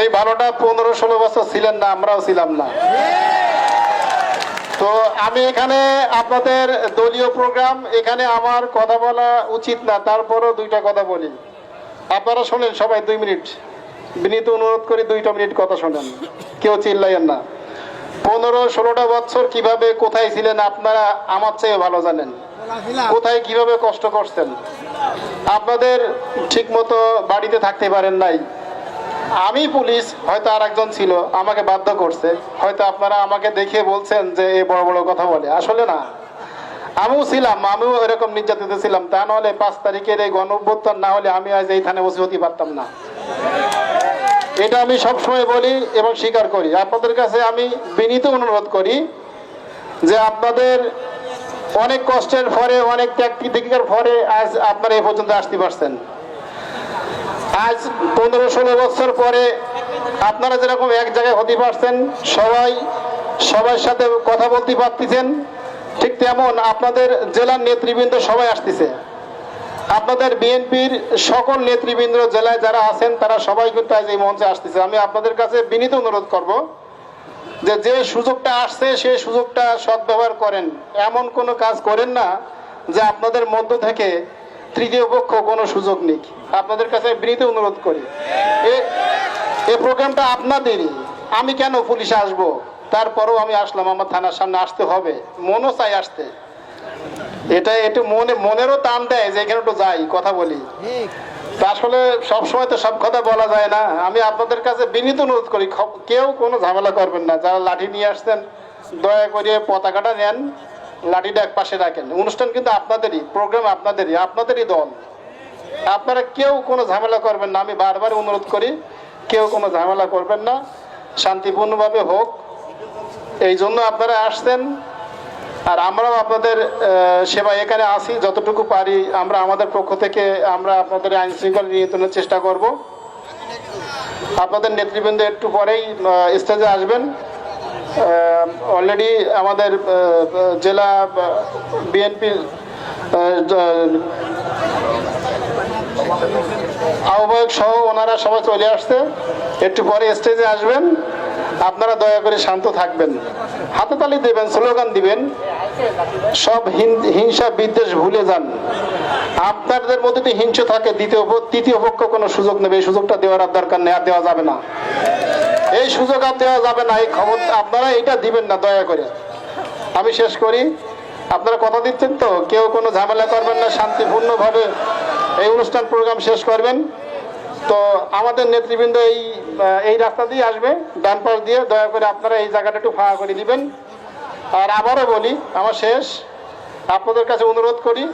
এই ভালোটা পনেরো ষোলো বছর ছিলেন না, আমরাও ছিলাম না। তো আমি এখানে আপনাদের দলীয় প্রোগ্রাম, এখানে আমার কথা বলা উচিত না, তারপরও দুইটা কথা বলি। আপনারা শোনেন সবাই দুই মিনিট। বিনীত অনুরোধ করি দুইটা মিনিট কথা শোনেন। কেউ চিল্লাইয়েন না। পনেরো ষোলোটা বছর কীভাবে কোথায় ছিলেন আপনারা আমার চেয়ে ভালো জানেন। কোথায় কীভাবে কষ্ট করছেন? আপনাদের ঠিক মতো বাড়িতে থাকতে পারেন নাই। আমি পুলিশ, হয়তো আর একজন ছিল, আমাকে বাধ্য করছে। হয়তো আপনারা আমাকে দেখে বলছেন যে এ বড় বড় কথা বলে। আসলে না। আমিও ছিলাম, আমিও এরকম নির্যাতিত ছিলাম। তা নাহলে পাঁচ তারিখের এই গণ না হলে আমি আজ এই থানে বসে হতে পারতাম না। এটা আমি সবসময় বলি এবং স্বীকার করি। আপনাদের কাছে আমি বিনীত অনুরোধ করি যে আপনাদের অনেক কষ্টের পরে, অনেক ত্যাগ পরে আজ আপনারা এই পর্যন্ত আসতে পারছেন। আজ পনেরো ষোলো বছর পরে আপনারা যেরকম এক জায়গায় হতে পারছেন, সবাই সবার সাথে কথা বলতে পারতেছেন, ঠিক তেমন আপনাদের জেলার নেতৃবৃন্দ সবাই আসতেছে। আপনাদের বিএনপির সকল নেতৃবৃন্দ জেলায় যারা আছেন, তারা সবাই কিন্তু আজ এই মঞ্চে আসতেছে। আমি আপনাদের কাছে বিনীত অনুরোধ করব যে যে সুযোগটা আসছে সেই সুযোগটা সদ্ব্যবহার করেন। এমন কোনো কাজ করেন না যে আপনাদের মধ্য থেকে তৃতীয় পক্ষ কোনো সুযোগ নেই। আপনাদের কাছে বিনীত অনুরোধ করি। এ- প্রোগ্রামটা আপনাদেরই। আমি কেন পুলিশে আসব? তারপরেও আমি আসলাম, আমার থানার সামনে আসতে হবে। মনও চাই আসতে। এটা একটু মনে, মনেরও টান দেয় যে এখানে একটু যাই, কথা বলি। আসলে সবসময় তো সব কথা বলা যায় না। আমি আপনাদের কাছে বিনীত অনুরোধ করি কেউ কোনো ঝামেলা করবেন না। যারা লাঠি নিয়ে আসছেন, দয়া করে পতাকাটা নেন। লাঠিটা এক পাশে রাখেন। অনুষ্ঠান কিন্তু আপনাদেরই প্রোগ্রাম আপনাদেরই আপনাদেরই দল। আপনারা কেউ কোনো ঝামেলা করবেন না, আমি বারবার অনুরোধ করি, কেউ কোনো ঝামেলা করবেন না, শান্তিপূর্ণভাবে হোক। এই জন্য আপনারা আসছেন, আর আমরাও আপনাদের সেবায় এখানে আসি যতটুকু পারি আমরা আমাদের পক্ষ থেকে আমরা আপনাদের আইন শৃঙ্খলা নিয়ন্ত্রণের চেষ্টা করব। আপনাদের নেতৃবৃন্দ একটু পরেই স্টেজে আসবেন। অলরেডি আমাদের জেলা বিএনপি আহ্বায়ক সহ ওনারা সবাই চলে আসছে। একটু পরে স্টেজে আসবেন। আপনারা দয়া করে শান্ত থাকবেন। হাতে তালি দেবেন, স্লোগান দিবেন। সব হিংসা বিদ্বেষ ভুলে যান। আপনাদের মধ্যে যদি হিংসা থাকে, দ্বিতীয় তৃতীয় পক্ষ কোনো সুযোগ নেবে, এই সুযোগটা দেওয়ার আর দরকার আর দেওয়া যাবে না। এই সুযোগ আর দেওয়া যাবে না, এই খবর আপনারা এটা দিবেন না, দয়া করে। আমি শেষ করি। আপনারা কথা দিচ্ছেন তো? কেউ কোনো ঝামেলা করবেন না, শান্তিপূর্ণভাবে এই অনুষ্ঠান প্রোগ্রাম শেষ করবেন। তো আমাদের নেতৃবৃন্দ এই এই রাস্তা দিয়ে আসবে, ডান পাশ দিয়ে। দয়া করে আপনারা এই জায়গাটা একটু ফাঁকা করে দিবেন। আর আবারও বলি, আমার শেষ। আপনাদের কাছে অনুরোধ করি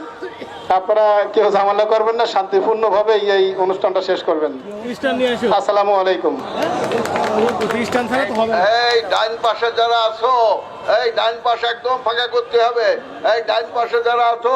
আপনারা কেউ ঝামেলা করবেন না শান্তিপূর্ণ ভাবে এই অনুষ্ঠানটা শেষ করবেন। আসসালাম আসসালামু আলাইকুম। এই ডাইন পাশে যারা আছো এই ডাইন পাশে একদম ফাঁকা করতে হবে। এই ডাইন পাশে যারা আছো